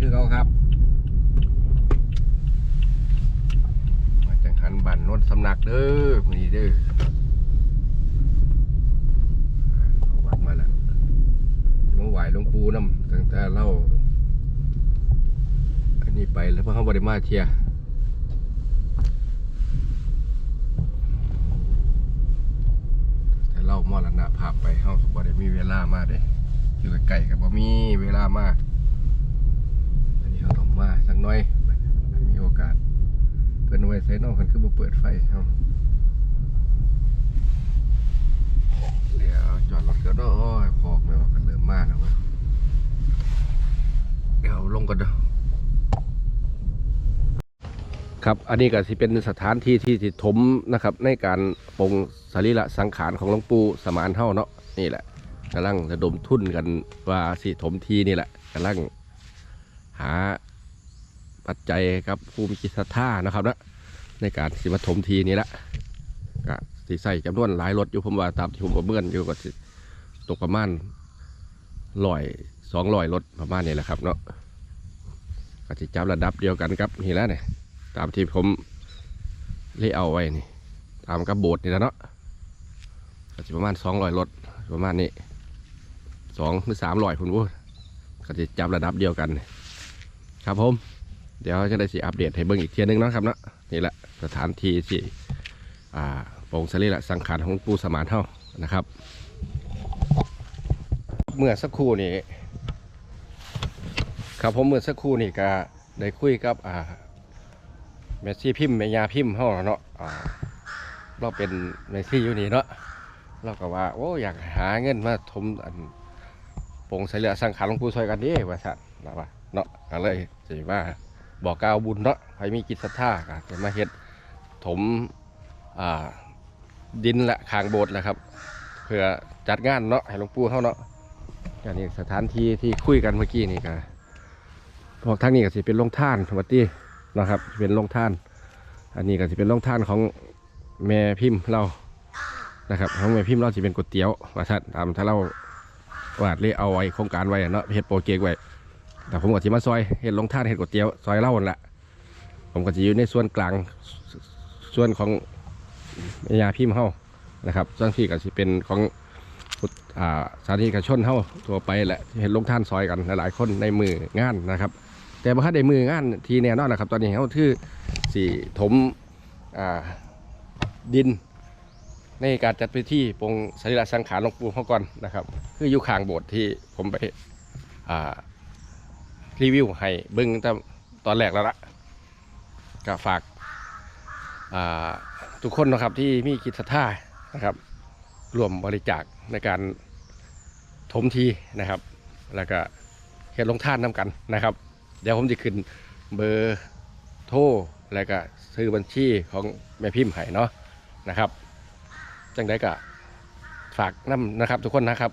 คือเขาครับมาจังหันบันโนนสำนักเด้อมื้อนี้เด้อเอาวัดมาแล้วมาไหวหลวงปูน้ำตั้งแต่เล่าอันนี้ไปแล้วเพราะเขาบริมาเทียแต่เล่ามรณะภาพไปเขาบ่ได้มีเวลามาเด้อยู่ใกล้ๆกับบ่มีเวลามาอันนี้เขาต้อง มาสักหน้อย มีโอกาสเพิ่นเอาไว้ใส่นอกเพิ่นคือบ่เปิดไฟเฮาเดี๋ยวจอดรถก็ได้โอ้ยพอกไม่ว่ากันเริ่มมาแล้วเดี๋ยวลงก่อนเด้อครับอันนี้ก็สิเป็นสถานที่ที่สิถมนะครับ ในการปรงสรีระสังขารของหลวงปู่สมานเฮาเนาะนี่แหละกำลังระดมทุนกันว่าสิถมทีนี่แหละกำลังหา ปัจจัยครับภูมิจิตศรัทธานะครับนะในการสิมาถมทีนี้ละก็สิใส่จำนวนหลายรถอยู่ผมว่าตามที่ผมประเมินอยู่ก็ตกประมาณร้อยสองร้อยรถประมาณนี้แหละครับเนาะก็จะจับระดับเดียวกันครับนี่แหล้วเนี่ยตามที่ผมเล่เอาไว้นี่ตามกับโบสถ์นี่แหละเนาะก็จะประมาณสองร้อยรถประมาณนี้สองหรือสามร้อยคุณพูดก็จะจับระดับเดียวกัน ครับผม เดี๋ยวจะได้สิอัปเดตให้เบิ่งอีกเทียนึงเนาะครับเนาะนี่แหละสถานที่ที่อ่าโปร่งสรีระสังขารของปูสมานเท่านะครับ เมื่อสักครู่นี้ครับผมเมื่อสักครู่นี้ก็ได้คุยกับอ่าเมสซี่พิมพ์เมยาพิมพ์เฮาเนาะอ่าเราเป็นเมสซี่อยู่นี่เนาะเราก็ว่าโอ้อยากหาเงินมาทมอันโปร่งสรีระสังขารของปูซอยกันดิว่าซั่นนะว่าเนาะก็เลยสิว่า บอกกล่าวบุญเนาะใครมีกิจศรัทธาก็จะมาเฮ็ดถมดินละคางโบสถ์แหละครับ เพื่อจัดงานเนาะให้หลวงปู่เขาเนาะอันนี้สถานที่ที่คุยกันเมื่อกี้นี่ก็พวกทางนี้ก็สิเป็นโรงท่านวัดที่นะครับ เป็นโรงท่าน อันนี้ก็สิเป็นโรงท่านของแม่พิมพ์เรานะครับของแม่พิมพ์เราจะเป็นก๋วยเตี๋ยวว่าท่านตามถ้าเราวาดเลยเอาไว้โครงการไว้เนาะเฮ็ดโปรเจกต์ไว้ แต่ผมก็จะมาซอยเห็ดลงท่านเห็ดก๋วยเตี๋ยวซอยเล่านั่นแหละผมก็จะอยู่ในส่วนกลางส่วนของแม่ยาพิมพ์เฮานะครับส่วนที่ก็จะเป็นของพุทธอ่าสาธารณชนเฮาทั่วไปแหละเห็นลงท่านซอยกันหลายๆคนในมืองานนะครับ แต่บ่คันได้มืองานทีแน่นอนนะครับ ตอนนี้เฮาคือสี่ถมดิน ในการจัดพิธีปงสรีระสังขารหลวงปู่เฮาก่อนนะครับ คืออยู่ข้างโบสถ์ที่ผมไปอ่า รีวิวให้เบิ้งตั้งตอนแรกแล้วละก็ฝากาทุกคนนะครับที่มีกิจศรัทธานะครับร่วมบริจาคในการถมทีนะครับ แล้วก็เฮ็ดลงท่านน้ำกันนะครับ เดี๋ยวผมจะขึ้นเบอร์โทรแล้วก็ซื้อบัญชีของแม่พิมพ์ให้เนาะนะครับ จังได้ก็ฝากน้ำนะครับทุกคนนะครับ